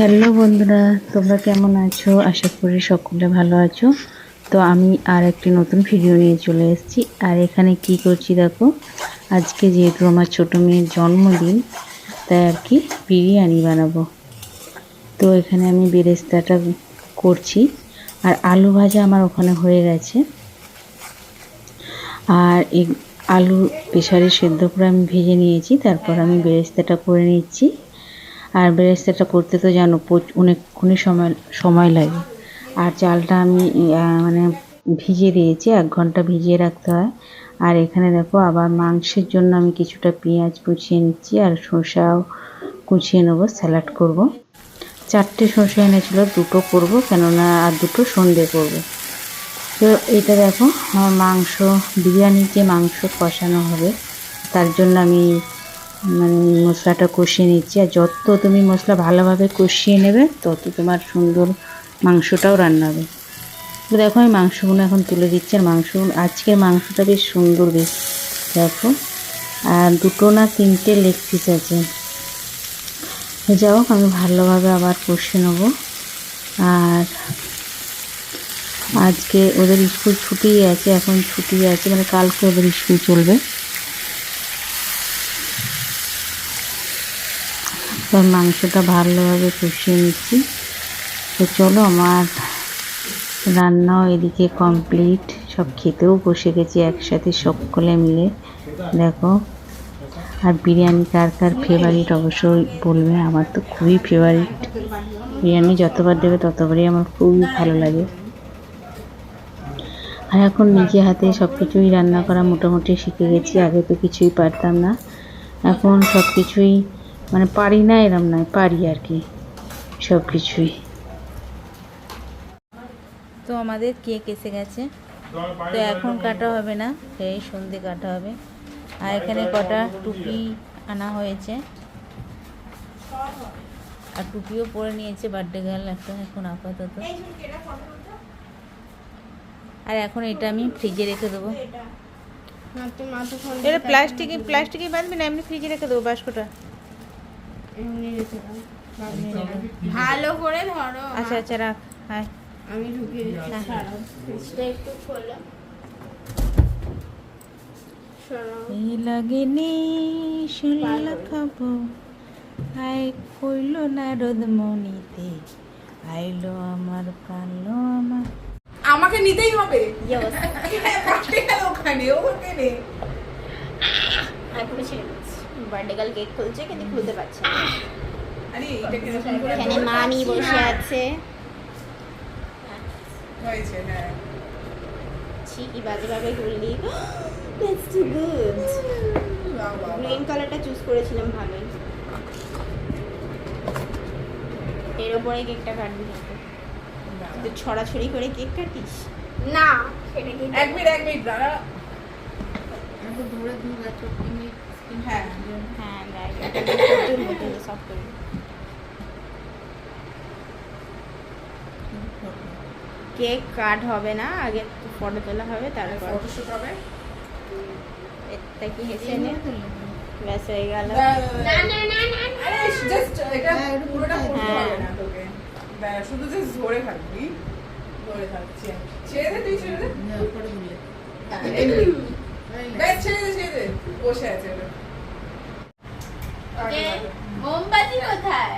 Hello বন্ধুরা, তোমরা কেমন আছো? আশা করি সকলে ভালো আছো। তো আমি আর একটি নতুন ভিডিও নিয়ে চলে এসেছি। আর এখানে কি করছি দেখো, আজকে যেহেতু আমার ছোটো মেয়ের জন্মদিন, তাই আর কি বিরিয়ানি বানাবো। তো এখানে আমি বেরেস্তাটা করছি। আর আলু ভাজা আমার ওখানে হয়ে গেছে। আর এই আলু প্রেশারে সেদ্ধ করে আমি ভেজে নিয়েছি, তারপর আমি বেরেস্তাটা করে নিচ্ছি। আর বেরেস্তাটা করতে তো জানো অনেকক্ষণই সময় সময় লাগে আর চালটা আমি মানে ভিজিয়ে দিয়েছি, এক ঘণ্টা ভিজিয়ে রাখতে হয় আর এখানে দেখো, আবার মাংসের জন্য আমি কিছুটা পেঁয়াজ কুচিয়ে নিচ্ছি আর শসাও কুচিয়ে নেব, স্যালাড করব। চারটে শসা এনেছিল, দুটো করব, কেননা আর দুটো সন্ধে করব। তো এটা দেখো মাংস, বিরিয়ানির যে মাংস কষানো হবে, তার জন্য আমি মানে মশলাটা কষিয়ে নিচ্ছি। আর যত তুমি মশলা ভালোভাবে কষিয়ে নেবে, তত তোমার সুন্দর মাংসটাও রান্না হবে। দেখো, আমি মাংসগুলো এখন তুলে দিচ্ছি। আর মাংস, আজকের মাংসটা বেশ সুন্দর বেশ। দেখো, আর দুটো না তিনটে লেগ পিস আছে। যাই হোক, আমি ভালোভাবে আবার কষে নেব। আর আজকে ওদের স্কুল ছুটি আছে, এখন ছুটি আছে মানে কালকে ওদের স্কুল চলবে। তার মাংসটা ভালোভাবে কষিয়ে নিচ্ছি। তো চলো আমার রান্নাও এদিকে কমপ্লিট সব খেতেও বসে গেছি একসাথে সকলে মিলে। দেখো, আর বিরিয়ানি কার কার ফেভারিট অবশ্যই বলবে, আমার তো খুবই ফেভারিট বিরিয়ানি যতবার দেবে ততবারই আমার খুবই ভালো লাগে। আর এখন নিজে হাতে সব কিছুই রান্না করা মোটামুটি শিখে গেছি, আগে তো কিছুই পারতাম না। এখন সব কিছুই মানে পারি না এরম নয় পারি আর কি সব কিছুই তো আমাদের কেক এসে গেছে। তো এখন কাটা হবে না সেই সন্ধে কাটা হবে। আর এখানে কটা টুপি আনা হয়েছে। আর টুপিও পরে নিয়েছে বার্থডে গার্ল একটা এখন আপাতত। আর এখন এটা আমি ফ্রিজে রেখে দেবো। এটা। প্লাস্টিকে প্লাস্টিকে বাঁধবি না এমনি ফ্রিজে রেখে দেবো বাস্কটা। ভালো করে ধরো আচ্ছা আচ্ছা রাখ হ্যাঁ আমি ঢুকিয়ে দিচ্ছি। একটু খোলো। লাগেনি শুনলা খাব আই কইল না রোদ মনিতে আইলো আমার কালো আমার। আমাকে নিতেই হবে। ওখানে গার্ল কেক খুলছে কিন্তু খুলতে পারছে না। আরে এটা কীরকম করে এখানে মামি বসে আছে। হয়েছে হ্যাঁ। ছি কি বাজে ভাবে খুললি দ্যাটস টু গুড। গ্রিন কালারটা চুজ করেছিলাম ভালোই। এর ওপরে কেকটা কাটবি তুই ছড়াছড়ি করে কেক কাটিস? না সেটা কি এক মিনিট এক মিনিট দাঁড়া। হ্যাঁ হ্যাঁ সব কেক কাট হবে না আগে ফটো তোলা হবে তারপর ফটোশুট হবে এটা কি হেসে নে ব্যাস হয়ে গেল না না না না আরে জাস্ট এটা পুরোটা করতে হ্যাঁ। হবে না তোকে শুধু জাস্ট ধরে থাকবি ধরে থাকছি ছেড়ে দে তুই ছেড়ে দে হ্যাঁ, এমনি। ব্যাস ছেড়ে দে ছেড়ে দে বসে আছে મોમબત્તી કોথায়